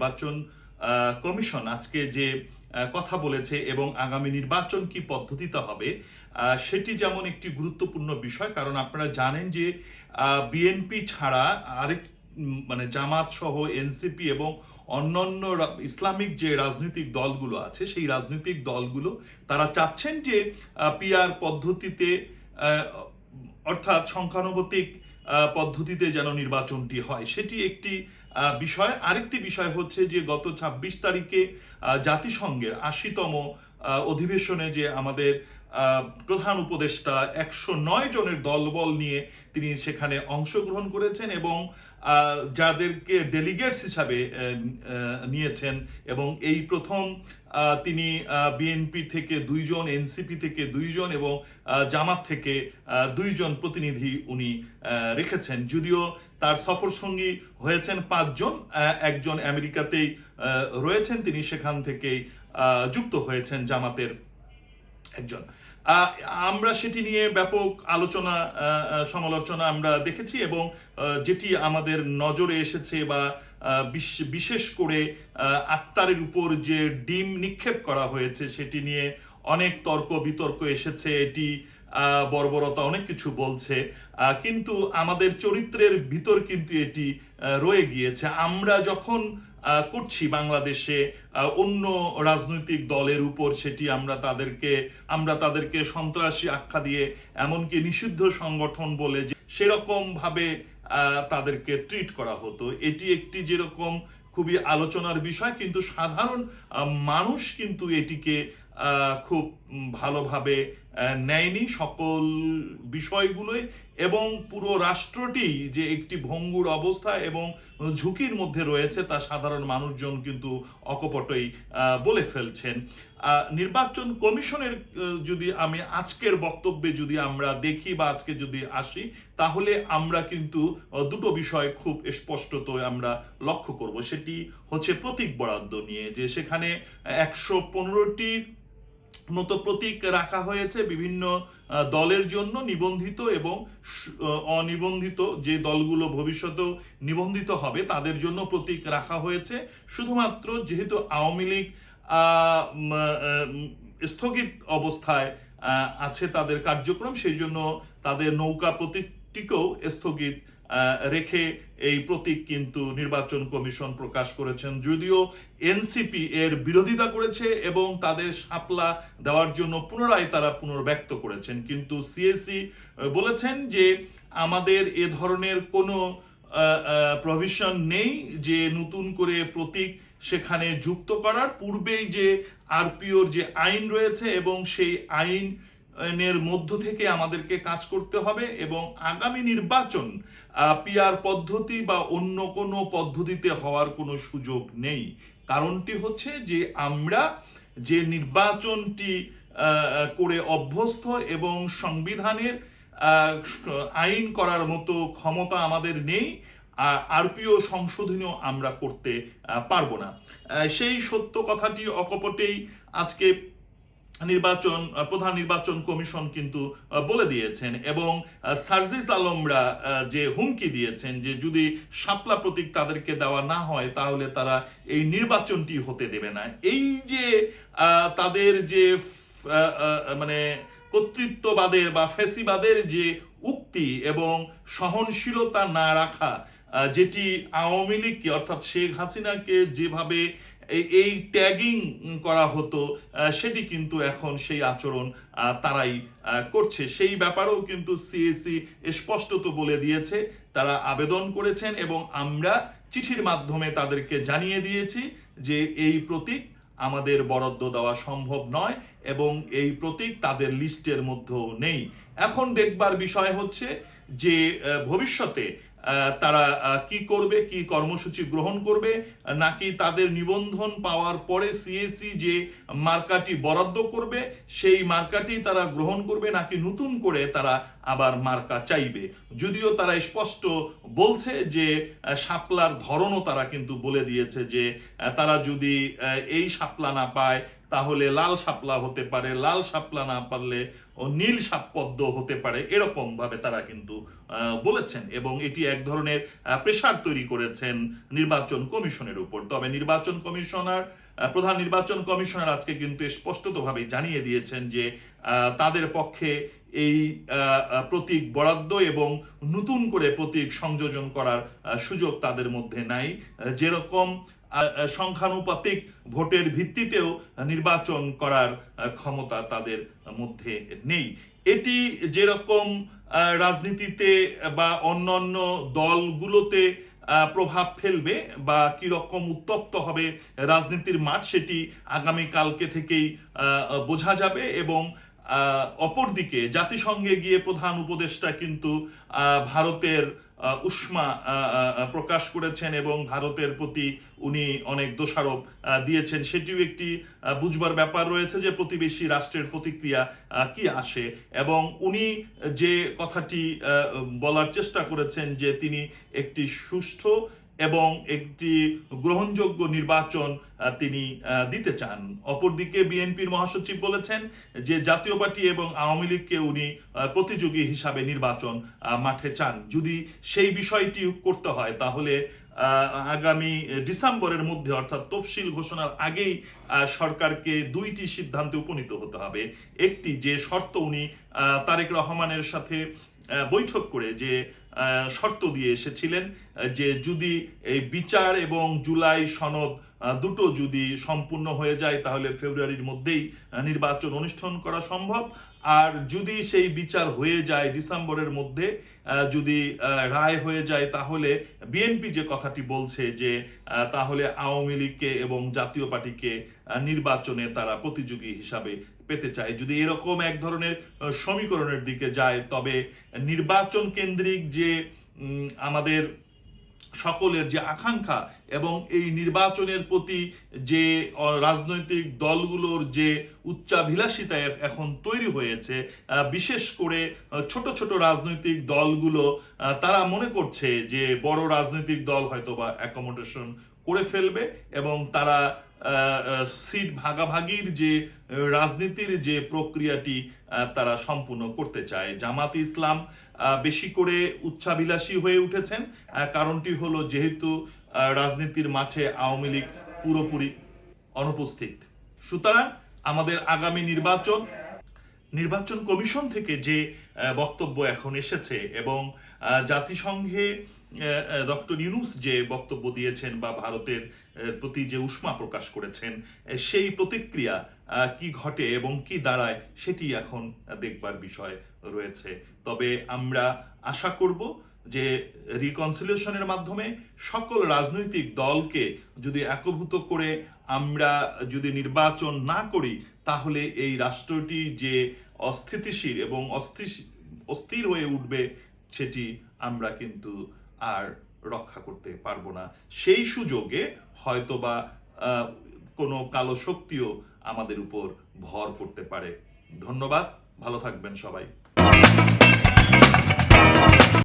নির্বাচন কমিশন আজকে যে কথা বলেছে এবং আগামী নির্বাচন কি পদ্ধতিতে হবে সেটি যেমন একটি গুরুত্বপূর্ণ বিষয়, কারণ আপনারা জানেন যে বিএনপি ছাড়া আরেক মানে জামাত সহ এনসিপি এবং অন্যান্য ইসলামিক যে রাজনৈতিক দলগুলো আছে, সেই রাজনৈতিক দলগুলো, তারা চাচ্ছেন যে পিআর পদ্ধতিতে অর্থাৎ সংখ্যানুপাতিক পদ্ধতিতে যেন নির্বাচনটি হয়। সেটি একটি বিষয় আরেকটি বিষয় হচ্ছে যে গত ছাব্বিশ তারিখে জাতিসংঘের আশিতম অধিবেশনে যে আমাদের প্রধান উপদেষ্টা একশো নয় জনের দলবল নিয়ে তিনি সেখানে অংশগ্রহণ করেছেন এবং যাদেরকে ডেলিগেটস হিসাবে নিয়েছেন এবং এই প্রথম তিনি বিএনপি থেকে দুইজন এনসিপি থেকে দুইজন এবং জামাত থেকে দুইজন প্রতিনিধি উনি রেখেছেন। যদিও তার সফর সঙ্গী হয়েছেন পাঁচজন একজন আমেরিকাতেই রয়েছেন। তিনি সেখান থেকেই যুক্ত হয়েছেন জামাতের একজন। আমরা সেটি নিয়ে ব্যাপক আলোচনা সমালোচনা আমরা দেখেছি এবং যেটি আমাদের নজরে এসেছে বা বিশেষ করে আক্তারের উপর যে ডিম নিক্ষেপ করা হয়েছে সেটি নিয়ে অনেক তর্ক বিতর্ক এসেছে। এটি বর্বরতা অনেক কিছু বলছে। কিন্তু আমাদের চরিত্রের ভিতর কিন্তু এটি রয়ে গিয়েছে। আমরা যখন করছি বাংলাদেশে অন্য রাজনৈতিক দলের উপর সেটি আমরা তাদেরকে আমরা তাদেরকে সন্ত্রাসী আখ্যা দিয়ে এমনকি নিষিদ্ধ সংগঠন বলে যে সেরকম ভাবে আহ, তাদেরকে ট্রিট করা হতো। এটি একটি যেরকম খুবই আলোচনার বিষয় কিন্তু সাধারণ মানুষ কিন্তু এটিকে খুব ভালোভাবে নেয়নি সকল বিষয়গুলোই এবং পুরো রাষ্ট্রটি যে একটি ভঙ্গুর অবস্থা এবং ঝুঁকির মধ্যে রয়েছে তা সাধারণ মানুষজন কিন্তু অকপটই বলে ফেলছেন। নির্বাচন কমিশনের যদি আমি আজকের বক্তব্যে যদি আমরা দেখি বা আজকে যদি আসি, তাহলে আমরা কিন্তু দুটো বিষয় খুব স্পষ্টত আমরা লক্ষ্য করব। সেটি হচ্ছে প্রতীক বরাদ্দ নিয়ে, যে সেখানে একশো পনেরোটি মতো প্রতীক রাখা হয়েছে বিভিন্ন দলের জন্য নিবন্ধিত এবং অনিবন্ধিত যে দলগুলো ভবিষ্যতেও নিবন্ধিত হবে তাদের জন্য প্রতীক রাখা হয়েছে। শুধুমাত্র যেহেতু আওয়ামী লীগ স্থগিত অবস্থায় আছে তাদের কার্যক্রম, সেই জন্য তাদের নৌকা প্রতীকটিকেও স্থগিত রেখে এই প্রতীক কিন্তু নির্বাচন কমিশন প্রকাশ করেছেন। যদিও এনসিপি এর বিরোধিতা করেছে এবং তাদের সাপলা দেওয়ার জন্য পুনরায় তারা পুনর্ব্যক্ত করেছেন। কিন্তু সিএসি বলেছেন যে আমাদের এ ধরনের কোনো প্রভিশন নেই যে নতুন করে প্রতীক সেখানে যুক্ত করার। পূর্বেই যে আরপিওর যে আইন রয়েছে এবং সেই আইন এর মধ্য থেকে আমাদেরকে কাজ করতে হবে এবং আগামী নির্বাচন পিআর পদ্ধতি বা অন্য কোনো পদ্ধতিতে হওয়ার কোনো সুযোগ নেই। কারণটি হচ্ছে যে আমরা যে নির্বাচনটি করে অভ্যস্ত এবং সংবিধানের আইন করার মতো ক্ষমতা আমাদের নেই, আর আরপিও সংশোধনীও আমরা করতে পারব না। সেই সত্য কথাটি অকপটেই আজকে নির্বাচন প্রধান নির্বাচন কমিশন কিন্তু বলে দিয়েছেন এবং সার্জিস আলমরা যে হুমকি দিয়েছেন যে যদি শাপলা প্রতীক তাদেরকে দেওয়া না হয় তাহলে তারা এই নির্বাচনটি হতে দেবে না। এই যে তাদের যে মানে কর্তৃত্ববাদের বা ফেসিবাদের যে উক্তি এবং সহনশীলতা না রাখা যেটি আওয়ামী লীগকে অর্থাৎ শেখ হাসিনাকে যেভাবে এই- ট্যাগিং করা হতো সেটি কিন্তু এখন সেই আচরণ তারাই করছে। সেই ব্যাপারেও কিন্তু সিএসি স্পষ্টত বলে দিয়েছে। তারা আবেদন করেছেন এবং আমরা চিঠির মাধ্যমে তাদেরকে জানিয়ে দিয়েছি যে এই প্রতীক আমাদের বরাদ্দ দেওয়া সম্ভব নয় এবং এই প্রতীক তাদের লিস্টের মধ্যেও নেই। এখন দেখবার বিষয় হচ্ছে যে ভবিষ্যতে তারা কি করবে কি কর্মসূচি গ্রহণ করবে নাকি তাদের নিবন্ধন পাওয়ার পরে সিএসি যে মার্কাটি বরাদ্দ করবে সেই মার্কাটি তারা গ্রহণ করবে নাকি নতুন করে তারা আবার মার্কা চাইবে? যদিও তারা স্পষ্ট বলছে যে আহ, শাপলার ধরনও তারা কিন্তু বলে দিয়েছে যে তারা যদি এই শাপলা না পায় তাহলে লাল শাপলা হতে পারে, লাল শাপলা না পারলে নীল সাপ পদ্ম হতে পারে, এরকম ভাবে তারা কিন্তু বলেছেন এবং এটি এক ধরনের প্রেশার তৈরি করেছেন নির্বাচন কমিশনের উপর। তবে নির্বাচন কমিশনার প্রধান নির্বাচন কমিশনার আজকে কিন্তু স্পষ্টতভাবে জানিয়ে দিয়েছেন যে তাদের পক্ষে এই প্রতীক বরাদ্দ এবং নতুন করে প্রতীক সংযোজন করার সুযোগ তাদের মধ্যে নাই। যেরকম সংখ্যানুপাতিক ভোটের ভিত্তিতেও নির্বাচন করার ক্ষমতা তাদের মধ্যে নেই। এটি যেরকম রাজনীতিতে বা অন্যান্য দলগুলোতে প্রভাব ফেলবে বা কি রকম উত্তপ্ত হবে রাজনীতির মাঠ, সেটি আগামী কালকে থেকেই বোঝা যাবে এবং অপরদিকে জাতিসংঘে গিয়ে প্রধান উপদেষ্টা কিন্তু ভারতের উষ্মা প্রকাশ করেছেন এবং ভারতের প্রতি উনি অনেক দোষারোপ দিয়েছেন। সেটিও একটি বুঝবার ব্যাপার রয়েছে যে প্রতিবেশী রাষ্ট্রের প্রতিক্রিয়া কি আসে। এবং উনি যে কথাটি বলার চেষ্টা করেছেন যে তিনি একটি সুষ্ঠু এবং একটি গ্রহণযোগ্য নির্বাচন তিনি দিতে চান। অপরদিকে বিএনপির মহাসচিব বলেছেন যে জাতীয় পার্টি এবং আওয়ামী লীগকে উনি প্রতিযোগী হিসাবে নির্বাচন মাঠে চান। যদি সেই বিষয়টি করতে হয়, তাহলে আগামী ডিসেম্বরের মধ্যে, অর্থাৎ তফসিল ঘোষণার আগেই সরকারকে দুইটি সিদ্ধান্তে উপনীত হতে হবে। একটি যে শর্ত উনি তারেক রহমানের সাথে বৈঠক করে যে শর্ত দিয়ে এসেছিলেন যে যদি এই বিচার এবং জুলাই সনদ দুটো যদি সম্পূর্ণ হয়ে যায়, তাহলে ফেব্রুয়ারির মধ্যেই নির্বাচন অনুষ্ঠান করা সম্ভব। আর যদি সেই বিচার হয়ে যায় ডিসেম্বরের মধ্যে যদি রায় হয়ে যায়, তাহলে বিএনপি যে কথাটি বলছে যে তাহলে আওয়ামী লীগকে এবং জাতীয় পার্টিকে নির্বাচনে তারা প্রতিযোগী হিসাবে পেতে চায়। যদি এরকম এক ধরনের সমীকরণের দিকে যায়, তবে নির্বাচন কেন্দ্রিক যে আমাদের সকলের যে আকাঙ্ক্ষা এবং এই নির্বাচনের প্রতি যে রাজনৈতিক দলগুলোর যে উচ্চাভিলাষিতা এখন তৈরি হয়েছে বিশেষ করে ছোট ছোট রাজনৈতিক দলগুলো তারা মনে করছে যে, বড় রাজনৈতিক দল হয়তো বা অ্যাকোমোডেশন করে ফেলবে এবং তারা সিট ভাগাভাগির যে রাজনীতির যে প্রক্রিয়াটি তারা সম্পূর্ণ করতে চায়। জামাত ইসলাম বেশি করে উচ্চাভিলাষী হয়ে উঠেছেন কারণটি হলো যেহেতু রাজনীতির মাঠে আওয়ামী লীগ পুরোপুরি অনুপস্থিত। সুতরাং আমাদের আগামী নির্বাচন নির্বাচন কমিশন থেকে যে বক্তব্য এখন এসেছে এবং জাতিসংঘে ডক্টর ইউনুস যে বক্তব্য দিয়েছেন বা ভারতের প্রতি যে উষ্মা প্রকাশ করেছেন সেই প্রতিক্রিয়া কি ঘটে এবং কি দাঁড়ায় সেটি এখন দেখবার বিষয় রয়েছে। তবে আমরা আশা করব যে রিকনসিলিয়েশনের মাধ্যমে সকল রাজনৈতিক দলকে যদি একভূত করে আমরা যদি নির্বাচন না করি তাহলে এই রাষ্ট্রটি যে অস্থিতিশীল এবং অস্থির হয়ে উঠবে, সেটি আমরা কিন্তু আর রক্ষা করতে পারব না। সেই সুযোগে হয়তোবা কোনো কালো শক্তিও আমাদের উপর ভর করতে পারে। ধন্যবাদ, ভালো থাকবেন সবাই।